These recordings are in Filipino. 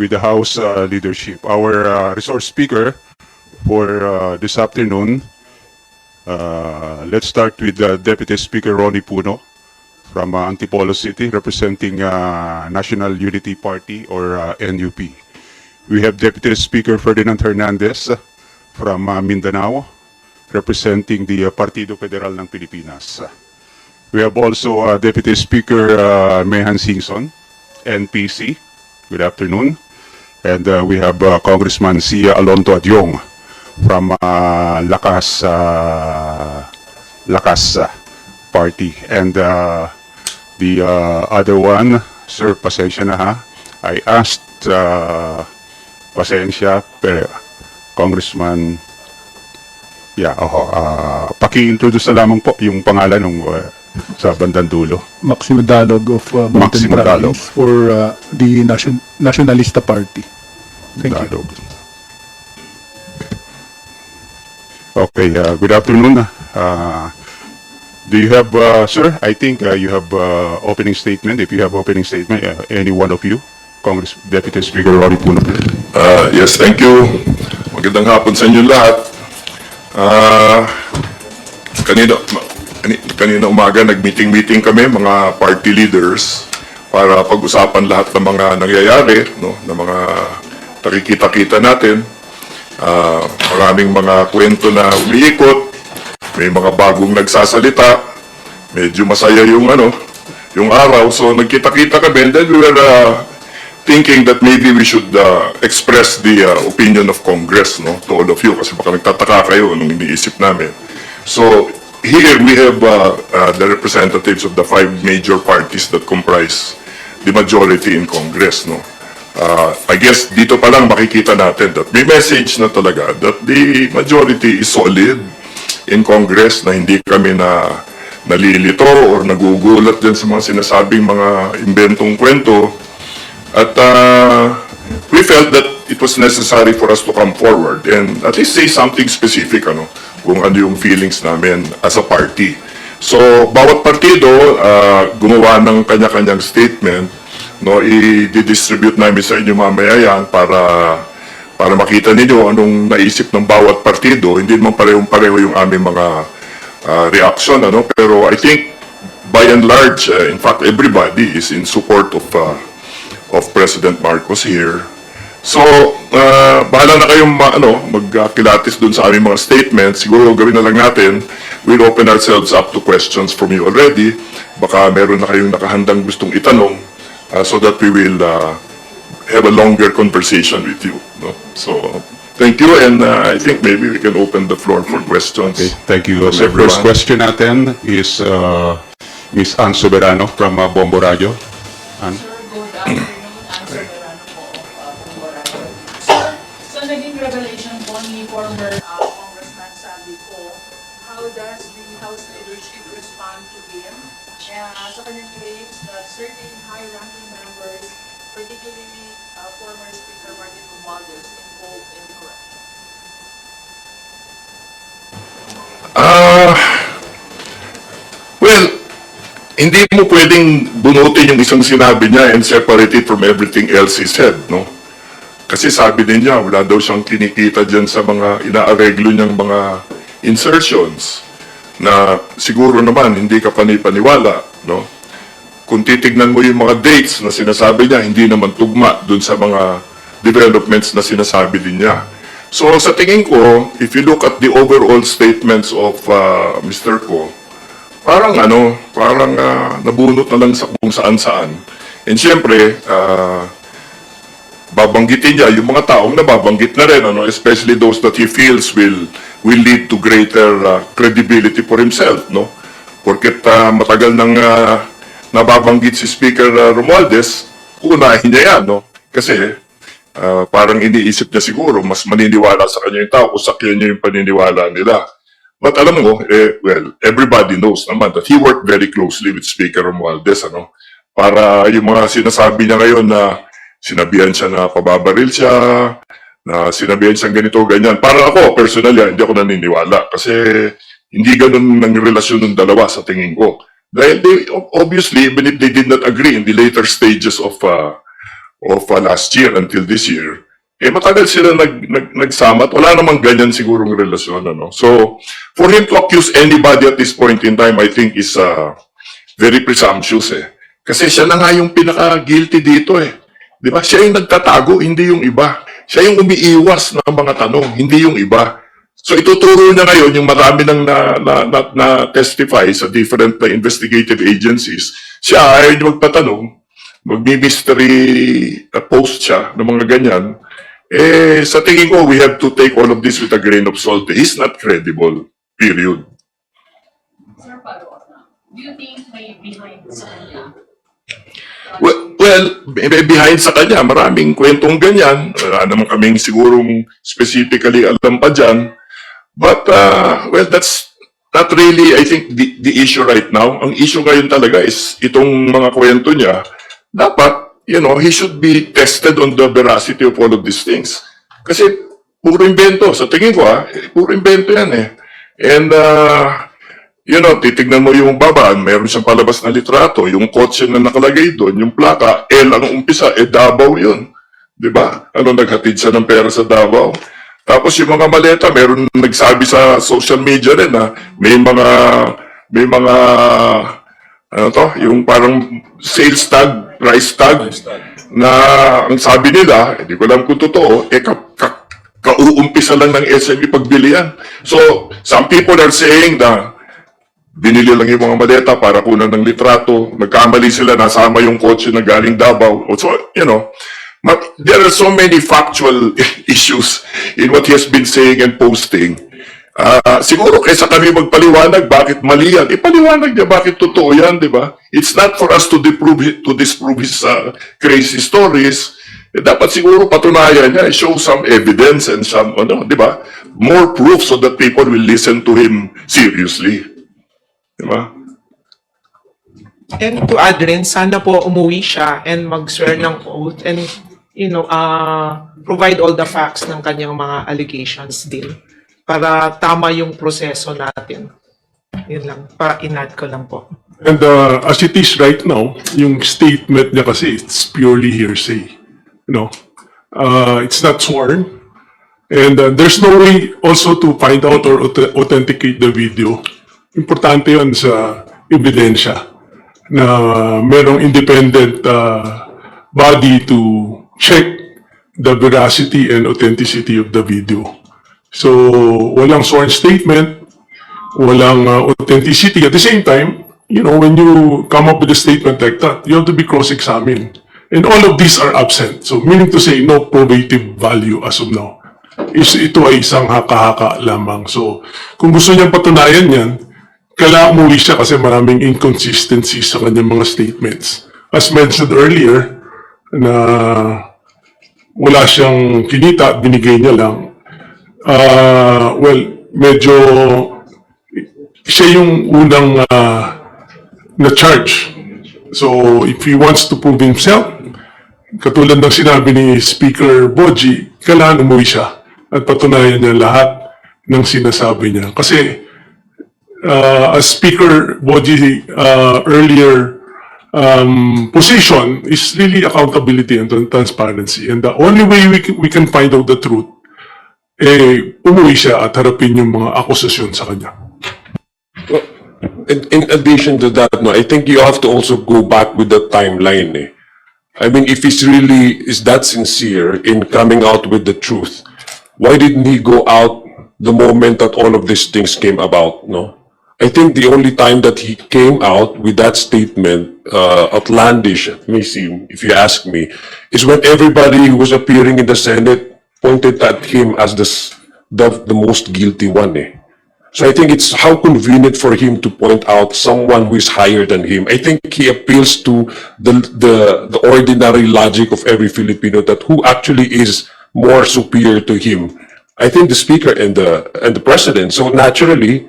with the House uh, leadership. Our uh, resource speaker for uh, this afternoon, uh, let's start with Deputy Speaker Ronnie Puno from uh, Antipolo City, representing uh, National Unity Party or NUP. We have Deputy Speaker Ferdinand Hernandez from Mindanao, representing the Partido Federal ng Pilipinas. We have also Deputy Speaker Mehan Singson, NPC. Good afternoon. And uh, we have uh, Congressman Sia Alonto Adyong from uh, Lakas uh, Lakas uh, Party. And uh, the uh, other one, sir, pasensya na ha. I asked uh, pasensya, pero Congressman Yeah, oho. Uh, paki-introduce na lamang po yung pangalan ng uh, sa bandang dulo. Maximo Dalog of uh, Mountain Maximo Dalog. Province for uh, the Nation Nationalista Party. Thank you. Dalog. Okay, uh, good afternoon. Uh, do you have, uh, sir, I think uh, you have uh, opening statement. If you have opening statement, uh, any one of you, Congress Deputy Speaker Rory Puno. Uh, yes, thank you. Magandang hapon sa inyo lahat. Ah, kanina, kanina umaga nag-meeting-meeting kami, mga party leaders, para pag-usapan lahat ng mga nangyayari, no, ng mga nakikita-kita natin. Ah, maraming mga kwento na umiikot, may mga bagong nagsasalita, medyo masaya yung ano, yung araw. So nagkita-kita kami and then we were uh, thinking that maybe we should uh, express the uh, opinion of Congress no, to all of you kasi baka nagtataka kayo nung iniisip namin. So here we have uh, uh, the representatives of the five major parties that comprise the majority in Congress. No? Uh, I guess dito pa lang makikita natin that may message na talaga that the majority is solid in Congress na hindi kami na nalilito or nagugulat dyan sa mga sinasabing mga inventong kwento at uh, we felt that it was necessary for us to come forward and at least say something specific ano, kung ano yung feelings namin as a party. So, bawat partido uh, gumawa ng kanya-kanyang statement, no, i-distribute namin sa inyo mamaya yan para para makita ninyo anong naisip ng bawat partido. Hindi naman parehong-pareho yung aming mga uh, reaction, ano, pero I think by and large, uh, in fact, everybody is in support of uh, of President Marcos here. So, uh, bahala na kayong ma- ano, magkilatis dun sa aming mga statements. Siguro gawin na lang natin, we'll open ourselves up to questions from you already. Baka meron na kayong nakahandang gustong itanong uh, so that we will uh, have a longer conversation with you. No? So, thank you and uh, I think maybe we can open the floor for questions. Okay, thank you. So first everyone. question natin is uh, Miss Ann Soberano from uh, Bombo Radio. Ann? Good naging revelation po ni former uh, Congressman Salvi ko, how does the House leadership respond to him? Uh, sa kanyang claims that certain high-ranking members, particularly uh, former Speaker Martin Romualdez, involved in corruption? Ah, well, hindi mo pwedeng bunutin yung isang sinabi niya and separate it from everything else he said, no? Kasi sabi din niya, wala daw siyang kinikita dyan sa mga inaareglo niyang mga insertions na siguro naman hindi ka panipaniwala, no? Kung titignan mo yung mga dates na sinasabi niya, hindi naman tugma dun sa mga developments na sinasabi din niya. So sa tingin ko, if you look at the overall statements of uh, Mr. Ko, parang ano, parang ah, nabunot na lang sa kung saan-saan. And siyempre, ah, babanggitin niya yung mga taong nababanggit na rin, ano, especially those that he feels will will lead to greater ah, credibility for himself, no? Porket ah, matagal nang ah, nababanggit si Speaker ah, Romualdez, unahin niya yan, no? Kasi ah, parang iniisip niya siguro, mas maniniwala sa kanya yung tao kung sakyan niya yung paniniwala nila. But alam mo, eh, well, everybody knows naman that he worked very closely with Speaker Romualdez, ano? Para yung mga sinasabi niya ngayon na sinabihan siya na pababaril siya, na sinabihan siya ganito, ganyan. Para ako, personally, ah, hindi ako naniniwala. Kasi hindi ganun ng relasyon ng dalawa sa tingin ko. Dahil they, obviously, even if they did not agree in the later stages of uh, of uh, last year until this year, eh matagal sila nag, nag, nagsama at wala namang ganyan sigurong relasyon. Ano? So, for him to accuse anybody at this point in time, I think is uh, very presumptuous eh. Kasi siya na nga yung pinaka-guilty dito eh. Di ba? Siya yung nagtatago, hindi yung iba. Siya yung umiiwas ng mga tanong, hindi yung iba. So ituturo niya ngayon yung marami nang na, na, na, na testify sa different na investigative agencies. Siya niya magpatanong, magmi-mystery uh, post siya ng mga ganyan. Eh, sa tingin ko, we have to take all of this with a grain of salt. He's not credible. Period. Sir, follow up na. Do you think may behind sa kanya? Well, well, be- behind sa kanya, maraming kwentong ganyan. Wala naman kaming sigurong specifically alam pa dyan. But, uh, well, that's not really, I think, the, the issue right now. Ang issue ngayon talaga is itong mga kwento niya. Dapat, you know, he should be tested on the veracity of all of these things. Kasi, puro invento. Sa tingin ko, ah, puro invento yan eh. And, uh, you know, titignan mo yung baba, meron siyang palabas na litrato, yung kotse na nakalagay doon, yung plaka, L ang umpisa, eh Davao yun. Di ba? Ano, naghatid siya ng pera sa Davao. Tapos yung mga maleta, meron nagsabi sa social media rin na may mga, may mga, ano to, yung parang sales tag, price tag, na ang sabi nila, hindi ko alam kung totoo, eh ka, ka, kauumpisa lang ng SME pagbilian. So, some people are saying na binili lang yung mga maleta para kunan ng litrato, nagkamali sila, nasama yung kotse na galing Davao. So, you know, ma- there are so many factual issues in what he has been saying and posting. Ah, siguro kaysa kami magpaliwanag bakit mali yan, ipaliwanag niya bakit totoo yan, di ba? It's not for us to disprove, to disprove his ah, crazy stories. Eh, dapat siguro patunayan niya, show some evidence and some, ano, di ba? More proof so that people will listen to him seriously. Di ba? And to add rin, sana po umuwi siya and mag-swear ng oath and, you know, uh, provide all the facts ng kanyang mga allegations din para tama yung proseso natin. Yun lang, para inad ko lang po. And uh, as it is right now, yung statement niya kasi, it's purely hearsay. You know, uh, it's not sworn. And uh, there's no way also to find out or auth- authenticate the video. Importante yun sa ebidensya na merong independent uh, body to check the veracity and authenticity of the video. So, walang sworn statement, walang uh, authenticity. At the same time, you know, when you come up with a statement like that, you have to be cross-examined. And all of these are absent. So, meaning to say, no probative value as of now. Is, ito ay isang haka-haka lamang. So, kung gusto niyang patunayan yan, kailangan umuwi siya kasi maraming inconsistencies sa kanyang mga statements. As mentioned earlier, na wala siyang kinita, binigay niya lang. Ah, well, medyo siya yung unang ah, na-charge. So, if he wants to prove himself, katulad ng sinabi ni Speaker Boji, kailangan umuwi siya at patunayan niya lahat ng sinasabi niya. Kasi, uh, as Speaker Boji uh, earlier um, position is really accountability and transparency. And the only way we can, we can find out the truth, eh, umuwi siya at harapin yung mga akusasyon sa kanya. in, in addition to that, no, I think you have to also go back with the timeline. Eh. I mean, if he's really is that sincere in coming out with the truth, why didn't he go out the moment that all of these things came about? No, I think the only time that he came out with that statement, uh, outlandish it may seem, if you ask me, is when everybody who was appearing in the Senate pointed at him as the the, the most guilty one. Eh. So I think it's how convenient for him to point out someone who is higher than him. I think he appeals to the, the, the ordinary logic of every Filipino that who actually is more superior to him. I think the speaker and the, and the president. So naturally,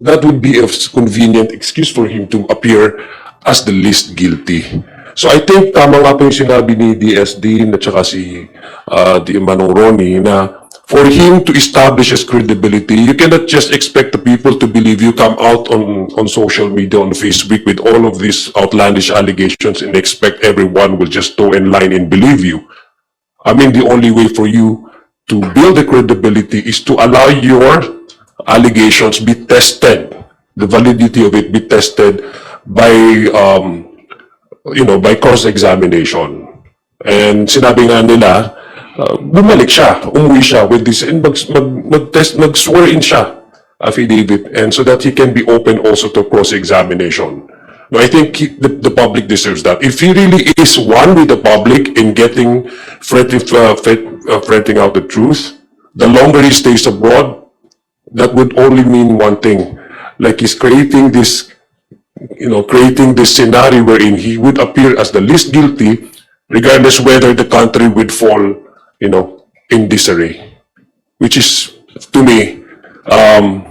that would be a convenient excuse for him to appear as the least guilty. So I think tama nga po yung sinabi ni DS Dean at saka si uh, Di Manong Ronnie na for him to establish his credibility, you cannot just expect the people to believe you come out on, on social media, on Facebook with all of these outlandish allegations and expect everyone will just toe in line and believe you. I mean, the only way for you to build the credibility is to allow your allegations be tested, the validity of it be tested by, um, you know, by cross-examination. And sinabi nga nila, uh, bumalik siya, umuwi siya with this, and mag, mag, mag-test, mag-swear in siya, affidavit, and so that he can be open also to cross-examination. No, I think he- the, the public deserves that. If he really is one with the public in getting, fretting, uh, fret- uh, fretting out the truth, the longer he stays abroad, that would only mean one thing. Like he's creating this, you know, creating this scenario wherein he would appear as the least guilty, regardless whether the country would fall, you know, in disarray. Which is, to me, um,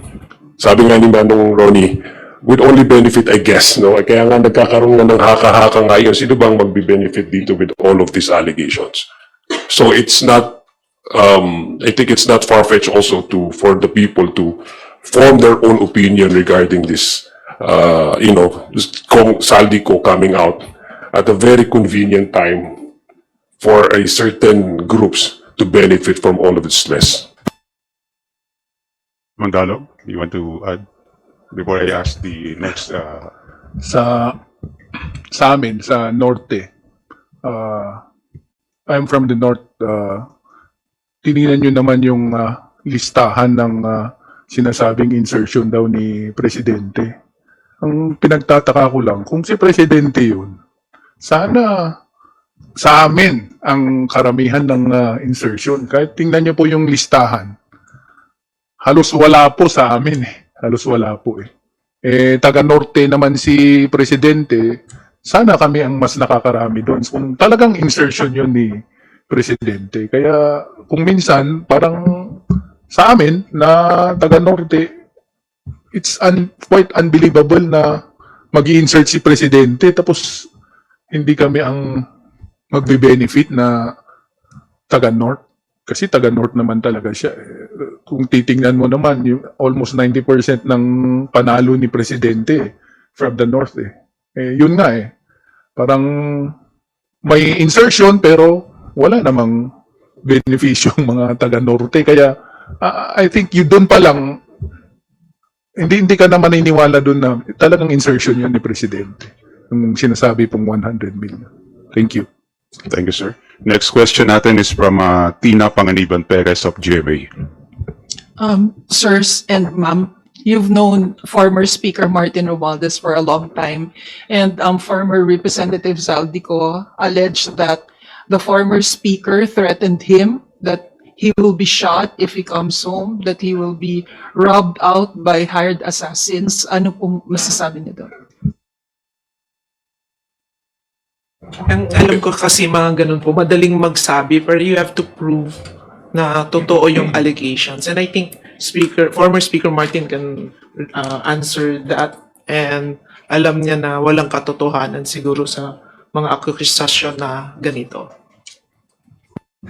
sabi nga ni Manong Ronnie, would only benefit, I guess, no? Kaya nga nagkakaroon nga ng haka-haka ngayon, sino bang magbe-benefit dito with all of these allegations? So it's not, um, I think it's not far-fetched also to, for the people to form their own opinion regarding this, uh, you know, this Kong Saldico coming out at a very convenient time for a certain groups to benefit from all of its stress. Mandalo, you want to add before I ask the next uh, sa sa amin sa norte uh, I'm from the north uh, tiningnan nyo naman yung uh, listahan ng uh, sinasabing insertion daw ni presidente. Ang pinagtataka ko lang kung si presidente yun sana sa amin ang karamihan ng uh, insertion. Kahit tingnan nyo po yung listahan halos wala po sa amin eh. Halos wala po eh. Eh, taga-norte naman si Presidente, sana kami ang mas nakakarami doon. Kung talagang insertion yun ni Presidente. Kaya kung minsan, parang sa amin na taga-norte, it's un- quite unbelievable na mag insert si Presidente tapos hindi kami ang magbe-benefit na taga-north. Kasi taga-north naman talaga siya. Eh, Kung titingnan mo naman, yung almost 90% ng panalo ni Presidente eh, from the north eh. eh yun nga eh. Parang may insertion pero wala namang benepisyo ang mga taga-norte. Kaya ah, I think yun doon pa lang, hindi hindi ka na maniniwala doon na talagang insertion yun ni Presidente. Yung sinasabi pong 100 million. Thank you. Thank you, sir. Next question natin is from uh, Tina Panganiban Perez of GMA. Um, sirs and ma'am, you've known former Speaker Martin Romualdez for a long time, and um, former Representative Zaldico alleged that the former speaker threatened him that he will be shot if he comes home, that he will be robbed out by hired assassins. Ano po masasabi niyo doon? Ang alam ko kasi mga ganun po, madaling magsabi, pero you have to prove na totoo yung allegations. And I think Speaker, former Speaker Martin can uh, answer that. And alam niya na walang katotohanan siguro sa mga akusasyon na ganito.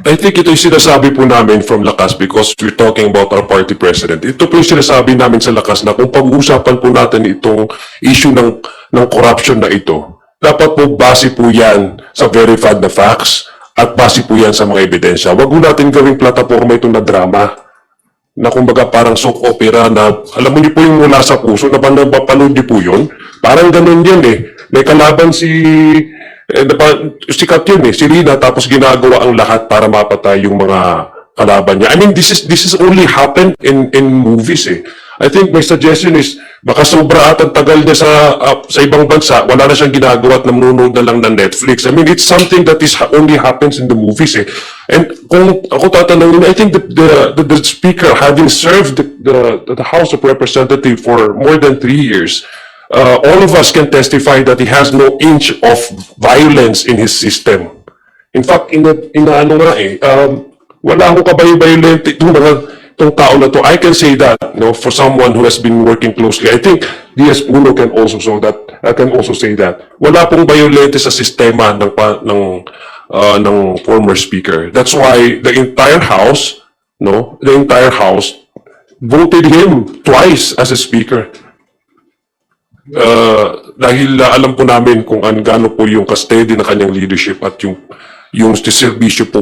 I think ito yung sinasabi po namin from Lakas because we're talking about our party president. Ito po yung sinasabi namin sa Lakas na kung pag-uusapan po natin itong issue ng, ng corruption na ito, dapat po base po yan sa verified na facts at base po yan sa mga ebidensya. Huwag po natin gawing plataforma ito na drama na kumbaga parang soap opera na alam mo niyo po yung mula sa puso na niyo po yun. Parang ganun yan eh. May kalaban si eh, sikat yun eh, si Rina, tapos ginagawa ang lahat para mapatay yung mga kalaban niya. I mean, this is this is only happened in in movies eh. I think my suggestion is, baka sobra at ang tagal niya sa ah, sa ibang bansa, wala na siyang ginagawa at nanunood na lang ng Netflix. I mean, it's something that is only happens in the movies eh. And kung ako tatanungin, I think the, the, the, the speaker having served the, the, the House of Representatives for more than three years, uh, all of us can testify that he has no inch of violence in his system. In fact, ina, inaano nga eh, um, wala akong kabayo-violent itong mga itong tao na to. I can say that, you know, for someone who has been working closely. I think DS Uno can also show that, I can also say that. Wala pong violente sa sistema ng, pa- ng, uh, ng former speaker. That's why the entire House no, the entire House voted him twice as a speaker. Uh, dahil uh, alam po namin kung an gaano po yung custody na kanyang leadership at yung yung serbisyo po